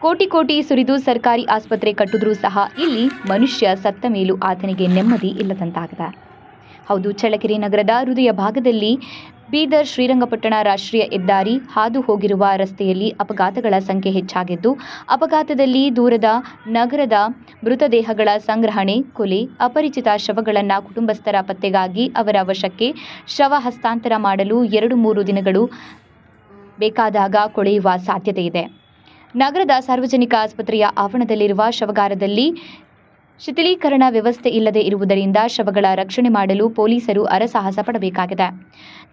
ಕೋಟಿ ಕೋಟಿ ಸುರಿದು ಸರ್ಕಾರಿ ಆಸ್ಪತ್ರೆ ಕಟ್ಟಿದ್ರೂ ಸಹ ಇಲ್ಲಿ ಮನುಷ್ಯ ಸತ್ತ ಮೇಲೂ ಆತನಿಗೆ ನೆಮ್ಮದಿ ಇಲ್ಲದಂತಾಗಿದೆ. ಹೌದು, ಚಳ್ಳಕೆರೆ ನಗರದ ಹೃದಯ ಭಾಗದಲ್ಲಿ ಬೀದರ್ ಶ್ರೀರಂಗಪಟ್ಟಣ ರಾಷ್ಟ್ರೀಯ ಹೆದ್ದಾರಿ ಹಾದು ಹೋಗಿರುವ ರಸ್ತೆಯಲ್ಲಿ ಅಪಘಾತಗಳ ಸಂಖ್ಯೆ ಹೆಚ್ಚಾಗಿದ್ದು, ಅಪಘಾತದಲ್ಲಿ ದೂರದ ನಗರದ ಮೃತದೇಹಗಳ ಸಂಗ್ರಹಣೆ, ಕೊಲೆ, ಅಪರಿಚಿತ ಶವಗಳನ್ನು ಕುಟುಂಬಸ್ಥರ ಪತ್ತೆಗಾಗಿ ಅವರ ವಶಕ್ಕೆ ಶವ ಹಸ್ತಾಂತರ ಮಾಡಲು ಎರಡು ಮೂರು ದಿನಗಳು ಬೇಕಾದಾಗ ಕೊಳೆಯುವ ಸಾಧ್ಯತೆ ಇದೆ ನಗರದ ಸಾರ್ವಜನಿಕ ಆಸ್ಪತ್ರೆಯ ಆವರಣದಲ್ಲಿರುವ ಶವಗಾರದಲ್ಲಿ ಶಿಥಿಲೀಕರಣ ವ್ಯವಸ್ಥೆ ಇಲ್ಲದೆ ಇರುವುದರಿಂದ ಶವಗಳ ರಕ್ಷಣೆ ಮಾಡಲು ಪೊಲೀಸರು ಅರಸಾಹಸ ಪಡಬೇಕಾಗಿದೆ.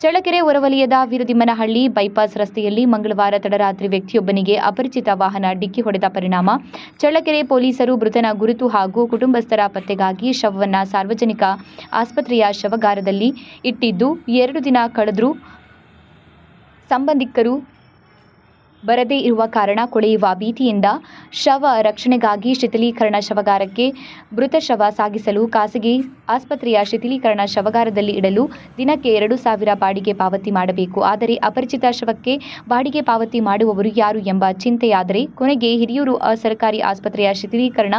ಚಳ್ಳಕೆರೆ ಹೊರವಲಯದ ವೀರದಿಮ್ಮನಹಳ್ಳಿ ಬೈಪಾಸ್ ರಸ್ತೆಯಲ್ಲಿ ಮಂಗಳವಾರ ತಡರಾತ್ರಿ ವ್ಯಕ್ತಿಯೊಬ್ಬನಿಗೆ ಅಪರಿಚಿತ ವಾಹನ ಡಿಕ್ಕಿ ಹೊಡೆದ ಪರಿಣಾಮ. ಚಳ್ಳಕೆರೆ ಪೊಲೀಸರು ಮೃತನ ಗುರುತು ಹಾಗೂ ಕುಟುಂಬಸ್ಥರ ಪತ್ತೆಗಾಗಿ ಶವವನ್ನು ಸಾರ್ವಜನಿಕ ಆಸ್ಪತ್ರೆಯ ಶವಗಾರದಲ್ಲಿ ಇಟ್ಟಿದ್ದು, ಎರಡು ದಿನ ಕಳೆದರೂ ಸಂಬಂಧಿಕರು ಬರದೇ ಇರುವ ಕಾರಣ ಕೊಳೆಯುವ ಭೀತಿಯಿಂದ ಶವ ರಕ್ಷಣೆಗಾಗಿ ಶಿಥಿಲೀಕರಣ ಶವಗಾರಕ್ಕೆ ಮೃತ ಶವ ಸಾಗಿಸಲು ಖಾಸಗಿ ಆಸ್ಪತ್ರೆಯ ಶಿಥಿಲೀಕರಣ ಶವಗಾರದಲ್ಲಿ ಇಡಲು ದಿನಕ್ಕೆ ಎರಡು ಸಾವಿರ ಬಾಡಿಗೆ ಪಾವತಿ ಮಾಡಬೇಕು. ಆದರೆ ಅಪರಿಚಿತ ಶವಕ್ಕೆ ಬಾಡಿಗೆ ಪಾವತಿ ಮಾಡುವವರು ಯಾರು ಎಂಬ ಚಿಂತೆಯಾದರೆ ಕೊನೆಗೆ ಹಿರಿಯೂರು ಸರ್ಕಾರಿ ಆಸ್ಪತ್ರೆಯ ಶಿಥಿಲೀಕರಣ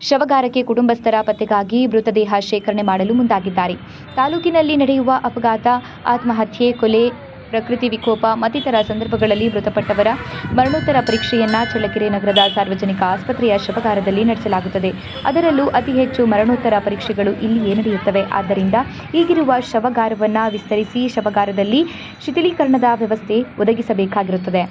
ಶವಗಾರಕ್ಕೆ ಕುಟುಂಬಸ್ಥರ ಪತ್ತೆಗಾಗಿ ಮೃತದೇಹ ಶೇಖರಣೆ ಮಾಡಲು ಮುಂದಾಗಿದ್ದಾರೆ. ತಾಲೂಕಿನಲ್ಲಿ ನಡೆಯುವ ಅಪಘಾತ, ಆತ್ಮಹತ್ಯೆ, ಕೊಲೆ ಪ್ರಕೃತಿ ವಿಕೋಪ, ಮತ್ತಿತರ ಸಂದರ್ಭಗಳಲ್ಲಿ ಮೃತಪಟ್ಟವರ ಮರಣೋತ್ತರ ಪರೀಕ್ಷೆಯನ್ನ ಚಳ್ಳಕೆರೆ ನಗರದ ಸಾರ್ವಜನಿಕ ಆಸ್ಪತ್ರೆಯ ಶವಗಾರದಲ್ಲಿ ನಡೆಸಲಾಗುತ್ತದೆ. ಅದರಲ್ಲೂ ಅತಿ ಹೆಚ್ಚು ಮರಣೋತ್ತರ ಪರೀಕ್ಷೆಗಳು ಇಲ್ಲಿಯೇ ನಡೆಯುತ್ತವೆ. ಆದ್ದರಿಂದ ಈಗಿರುವ ಶವಗಾರವನ್ನು ವಿಸ್ತರಿಸಿ ಶವಗಾರದಲ್ಲಿ ಶಿಥಿಲೀಕರಣದ ವ್ಯವಸ್ಥೆ ಒದಗಿಸಬೇಕಾಗಿರುತ್ತದೆ.